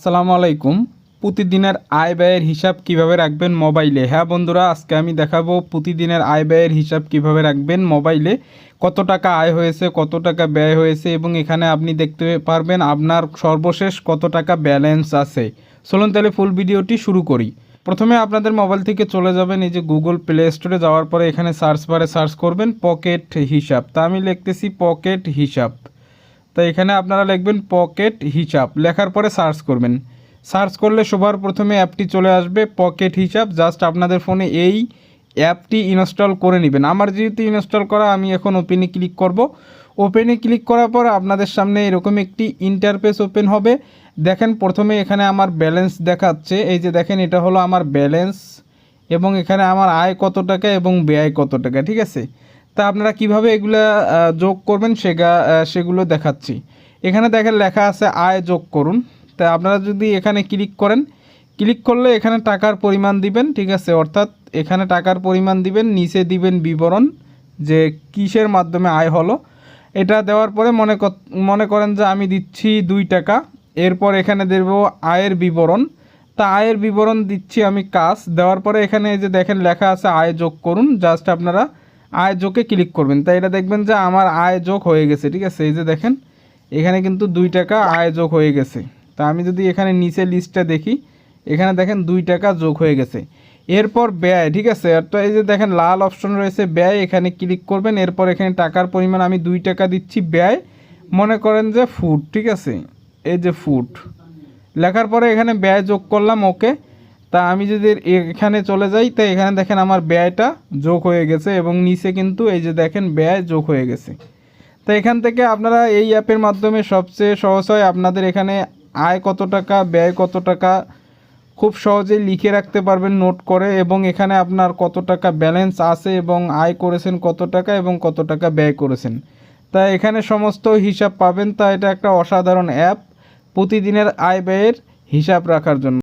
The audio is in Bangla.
আসসালামু আলাইকুম। প্রতিদিনের আয় ব্যয়ের হিসাব কীভাবে রাখবেন মোবাইলে? হ্যাঁ বন্ধুরা, আজকে আমি দেখাবো প্রতিদিনের আয় ব্যয়ের হিসাব কীভাবে রাখবেন মোবাইলে। কত টাকা আয় হয়েছে, কত টাকা ব্যয় হয়েছে এবং এখানে আপনি দেখতে পারবেন আপনার সর্বশেষ কত টাকা ব্যালেন্স আছে। চলুন তাহলে ফুল ভিডিওটি শুরু করি। প্রথমে আপনাদের মোবাইল থেকে চলে যাবেন, এই যে গুগল প্লে স্টোরে যাওয়ার পরে এখানে সার্চ বারে সার্চ করবেন পকেট হিসাব। তা আমি লিখতেছি পকেট হিসাব। তো এখানে আপনারা লিখবেন পকেট হিসাব। লেখার পরে সার্চ করবেন। সার্চ করলে সবার প্রথমে অ্যাপটি চলে আসবে, পকেট হিসাব। জাস্ট আপনাদের ফোনে এই অ্যাপটি ইনস্টল করে নেবেন। আমার যেহেতু ইনস্টল করা, আমি এখন ওপেনে ক্লিক করব। ওপেনে ক্লিক করার পর আপনাদের সামনে এরকম একটি ইন্টারফেস ওপেন হবে। দেখেন, প্রথমে এখানে আমার ব্যালেন্স দেখাচ্ছে। এই যে দেখেন, এটা হলো আমার ব্যালেন্স এবং এখানে আমার আয় কত টাকা এবং ব্যয় কত টাকা, ঠিক আছে? তা আপনারা কীভাবে এগুলা যোগ করবেন সেগা সেগুলো দেখাচ্ছি। এখানে দেখেন লেখা আছে আয় যোগ করুন। তা আপনারা যদি এখানে ক্লিক করেন, ক্লিক করলে এখানে টাকার পরিমাণ দিবেন, ঠিক আছে? অর্থাৎ এখানে টাকার পরিমাণ দিবেন, নিচে দিবেন বিবরণ যে কিসের মাধ্যমে আয় হলো। এটা দেওয়ার পরে মনে মনে করেন যে আমি দিচ্ছি দুই টাকা। এরপর এখানে দেব আয়ের বিবরণ। তা আয়ের বিবরণ দিচ্ছি আমি কাজ। দেওয়ার পরে এখানে যে দেখেন লেখা আছে আয় যোগ করুন। জাস্ট আপনারা আয় ক্লিক করবেন। তাই এটা দেখবেন যে আমার আয় যোগ হয়ে গেছে, ঠিক আছে? এই যে দেখেন, এখানে কিন্তু দুই টাকা আয় যোগ হয়ে গেছে। তা আমি যদি এখানে নিচে লিস্টটা দেখি, এখানে দেখেন দুই টাকা যোগ হয়ে গেছে। এরপর ব্যয়, ঠিক আছে? তো এই যে দেখেন, লাল অপশন রয়েছে ব্যয়, এখানে ক্লিক করবেন। এরপর এখানে টাকার পরিমাণ আমি দুই টাকা দিচ্ছি ব্যয়। মনে করেন যে ফুড ঠিক আছে? এই যে ফুড লেখার পরে এখানে ব্যয় যোগ করলাম ওকে তা আমি যদি এখানে চলে যাই, তো এখানে দেখেন আমার ব্যয়টা যোগ হয়ে গেছে এবং নিচে কিন্তু এই যে দেখেন ব্যয় যোগ হয়ে গেছে। তো এখান থেকে আপনারা এই অ্যাপের মাধ্যমে সবচেয়ে সহজ হয় আপনাদের এখানে আয় কত টাকা, ব্যয় কত টাকা খুব সহজেই লিখে রাখতে পারবেন নোট করে এবং এখানে আপনার কত টাকা ব্যালেন্স আছে এবং আয় করেছেন কত টাকা এবং কত টাকা ব্যয় করেছেন। তা এখানে সমস্ত হিসাব পাবেন। তা এটা একটা অসাধারণ অ্যাপ প্রতিদিনের আয় ব্যয়ের হিসাব রাখার জন্য।